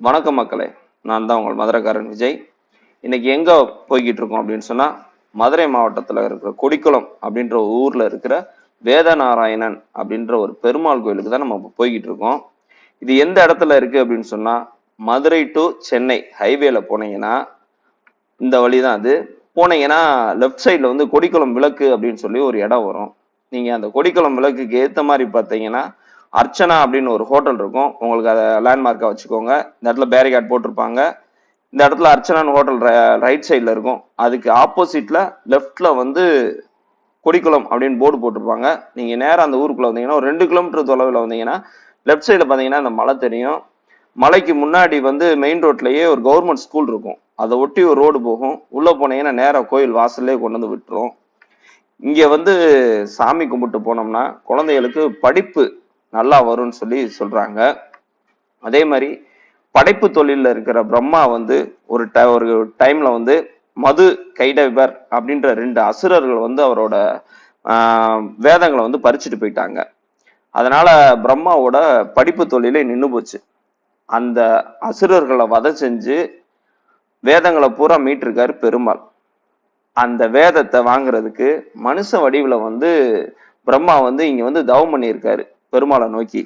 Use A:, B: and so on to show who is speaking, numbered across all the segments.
A: வணக்கம் மக்களே. நான் தான் உங்கள் மதுரைக்காரன் விஜய். இன்னைக்கு எங்க போய்கிட்டு இருக்கோம் அப்படின்னு சொன்னா மதுரை மாவட்டத்துல இருக்கிற கொடிக்குளம் அப்படின்ற ஒரு ஊர்ல இருக்கிற வேதநாராயணன் அப்படின்ற ஒரு பெருமாள் கோயிலுக்கு தான் நம்ம போய்கிட்டு இருக்கோம் இது எந்த இடத்துல இருக்கு அப்படின்னு சொன்னா மதுரை டு சென்னை ஹைவேல போனீங்கன்னா இந்த வழி தான் அது. போனீங்கன்னா லெஃப்ட் சைடில் வந்து கொடிக்குளம் விளக்கு அப்படின்னு சொல்லி ஒரு இடம் வரும். நீங்கள் அந்த கொடிக்குளம் விளக்குக்கு ஏற்ற மாதிரி பார்த்தீங்கன்னா அர்ச்சனா அப்படின்னு ஒரு ஹோட்டல் இருக்கும். உங்களுக்கு அதை லேண்ட்மார்க்காக வச்சுக்கோங்க. இந்த இடத்துல பேரிகார்ட் போட்டிருப்பாங்க. இந்த இடத்துல அர்ச்சனான்னு ஹோட்டல் ரைட் சைடில் இருக்கும். அதுக்கு ஆப்போசிட்டில் லெஃப்டில் வந்து கொடிக்குளம் அப்படின்னு போர்டு போட்டிருப்பாங்க. நீங்கள் நேராக அந்த ஊருக்குள்ளே வந்தீங்கன்னா ஒரு ரெண்டு கிலோமீட்டர் தொலைவில் வந்தீங்கன்னா லெஃப்ட் சைடில் பார்த்தீங்கன்னா அந்த மலை தெரியும். மலைக்கு முன்னாடி வந்து மெயின் ரோட்லேயே ஒரு கவர்மெண்ட் ஸ்கூல் இருக்கும். அதை ஒட்டி ஒரு ரோடு போகும். உள்ளே போனீங்கன்னா நேராக கோயில் வாசல்லே கொண்டு வந்து விட்டுரும். இங்கே வந்து சாமி கும்பிட்டு போனோம்னா குழந்தைகளுக்கு படிப்பு நல்லா வரும்னு சொல்லி சொல்றாங்க. அதே மாதிரி படைப்பு தொழிலில் இருக்கிற பிரம்மா வந்து ஒரு ட ஒரு டைம்ல வந்து மது கைடவர் அப்படின்ற ரெண்டு அசுரர்கள் வந்து அவரோட வேதங்களை வந்து பறிச்சுட்டு போயிட்டாங்க. அதனால பிரம்மாவோட படிப்பு தொழிலே நின்று போச்சு. அந்த அசுரர்களை வதை செஞ்சு வேதங்களை பூரா மீட்டிருக்காரு பெருமாள். அந்த வேதத்தை வாங்குறதுக்கு மனுஷ வடிவில் வந்து பிரம்மா வந்து இங்கே வந்து தவம் பண்ணியிருக்காரு. பெருமாளை நோக்கி.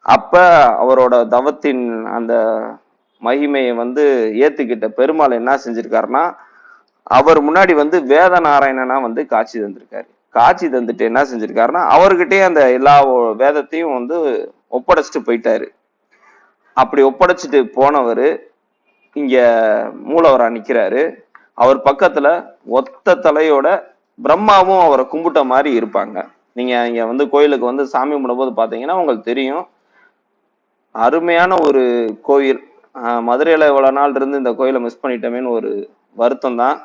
A: அப்ப அவரோட தவத்தின் அந்த மகிமையை வந்து ஏத்துக்கிட்ட பெருமாள் என்ன செஞ்சிருக்காருன்னா அவர் முன்னாடி வந்து வேத நாராயணனா வந்து காட்சி தந்திருக்காரு. காட்சி தந்துட்டு என்ன செஞ்சிருக்காருன்னா அவர்கிட்டயே அந்த எல்லா வேதத்தையும் வந்து ஒப்படைச்சிட்டு போயிட்டாரு. அப்படி ஒப்படைச்சிட்டு போனவர் இங்க மூலவரா நிக்கிறாரு. அவர் பக்கத்துல ஒத்த தலையோட பிரம்மாவும் அவரை கும்பிட்ட மாதிரி இருப்பாங்க. நீங்கள் இங்கே வந்து கோயிலுக்கு வந்து சாமி கும்பிடும்போது பார்த்தீங்கன்னா உங்களுக்கு தெரியும். அருமையான ஒரு கோயில். மதுரையில் இவ்வளோ நாள் இருந்து இந்த கோயிலை மிஸ் பண்ணிட்டோமேன்னு ஒரு வருத்தம் தான்.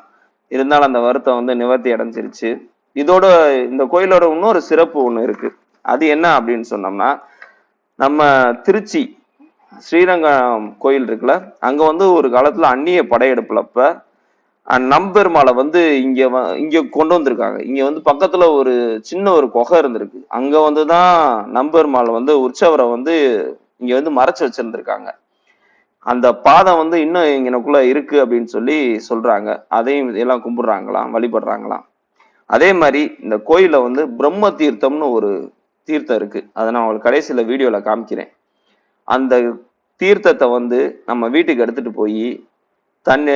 A: இருந்தாலும் அந்த வருத்தம் வந்து நிவர்த்தி அடைஞ்சிருச்சு. இதோட இந்த கோயிலோட இன்னொரு சிறப்பு ஒன்று இருக்குது அது என்ன அப்படின்னு சொன்னோம்னா நம்ம திருச்சி ஸ்ரீரங்கம் கோயில் இருக்குல்ல அங்கே வந்து ஒரு காலத்தில் அந்நிய படையெடுப்பில் அப்போ நம்பெருமாளை வந்து இங்க வ- இங்க கொண்டு வந்திருக்காங்க. இங்க வந்து பக்கத்துல ஒரு சின்ன ஒரு குகை இருந்திருக்கு. அங்க வந்துதான் நம்பெருமாளை வந்து உற்சவரை வந்து இங்க வந்து மறைச்சு வச்சிருந்திருக்காங்க. அந்த பாதம் வந்து இன்னும் இங்கனக்குள்ள இருக்கு அப்படின்னு சொல்லி சொல்றாங்க. அதையும் எல்லாம் கும்பிடுறாங்களாம் வழிபடுறாங்களாம். அதே மாதிரி இந்த கோயில வந்து பிரம்ம தீர்த்தம்னு ஒரு தீர்த்தம் இருக்கு. அதை நான் உங்களுக்கு கடைசியில வீடியோல காமிக்கிறேன். அந்த தீர்த்தத்தை வந்து நம்ம வீட்டுக்கு எடுத்துட்டு போய் தண்ணி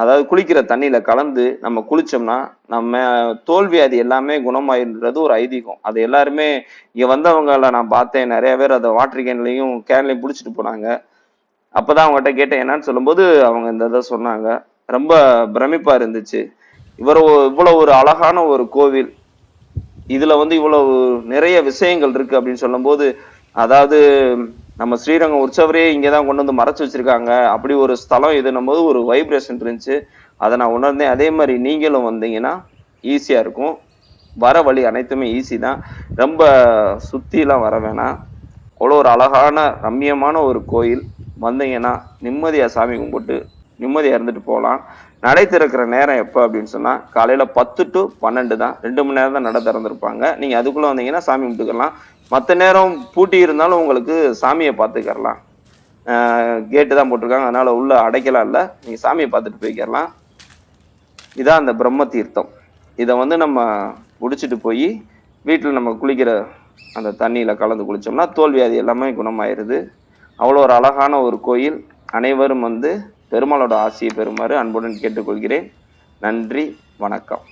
A: அதாவது குளிக்கிற தண்ணியில கலந்து நம்ம குளிச்சோம்னா நம்ம தோல்வியாதி எல்லாமே குணமாயிருன்றது ஒரு ஐதீகம். அது எல்லாருமே இங்க வந்தவங்கள நான் பார்த்தேன். நிறைய பேர் அதை வாட்டர் கேன்லையும் கேன்லையும் பிடிச்சிட்டு போனாங்க. அப்பதான் அவங்ககிட்ட கேட்டேன் என்னன்னு சொல்லும்போது அவங்க இந்த இதை சொன்னாங்க. ரொம்ப பிரமிப்பா இருந்துச்சு. இவர் இவ்வளவு ஒரு அழகான ஒரு கோவில். இதுல வந்து இவ்வளவு நிறைய விஷயங்கள் இருக்கு. அப்படின்னு சொல்லும்போது அதாவது நம்ம ஸ்ரீரங்கம் உற்சவரே இங்கதான் கொண்டு வந்து மறைச்சு வச்சிருக்காங்க. அப்படி ஒரு ஸ்தலம் இதுன்னும் போது ஒரு வைப்ரேஷன் இருந்துச்சு. அதை நான் உணர்ந்தேன். அதே மாதிரி நீங்களும் வந்தீங்கன்னா ஈஸியா இருக்கும். வர வழி அனைத்துமே ஈஸி தான். ரொம்ப சுத்திலாம் வர வேணாம். அவ்வளோ ஒரு அழகான ரம்மியமான ஒரு கோயில். வந்தீங்கன்னா நிம்மதியா சாமி கும்பிட்டு நிம்மதியாக இருந்துட்டு போகலாம். நடை திறக்கிற நேரம் எப்போ அப்படின்னு சொன்னால் காலையில் பத்து டு பன்னெண்டு தான். ரெண்டு மணி நேரம் தான் நடை திறந்துருப்பாங்க. நீங்கள் அதுக்குள்ளே வந்தீங்கன்னா சாமி கும்பிட்டுக்கலாம். மற்ற நேரம் பூட்டி இருந்தாலும் உங்களுக்கு சாமியை பார்த்துக்கரலாம் கேட்டு தான் போட்டிருக்காங்க. அதனால் உள்ளே அடைக்கலாம் இல்லை. நீங்கள் சாமியை பார்த்துட்டு போய்க்கரலாம் இதான் அந்த பிரம்ம தீர்த்தம். இதை வந்து நம்ம குடிச்சிட்டு போய் வீட்டில் நம்ம குளிக்கிற அந்த தண்ணியில் கலந்து குளித்தோம்னா தோல்வியாதி எல்லாமே குணமாயிருது. அவ்வளோ ஒரு அழகான ஒரு கோயில். அனைவரும் வந்து பெருமாளோட ஆசையை பெறுமாறு அன்புடன் கேட்டுக்கொள்கிறேன். நன்றி வணக்கம்.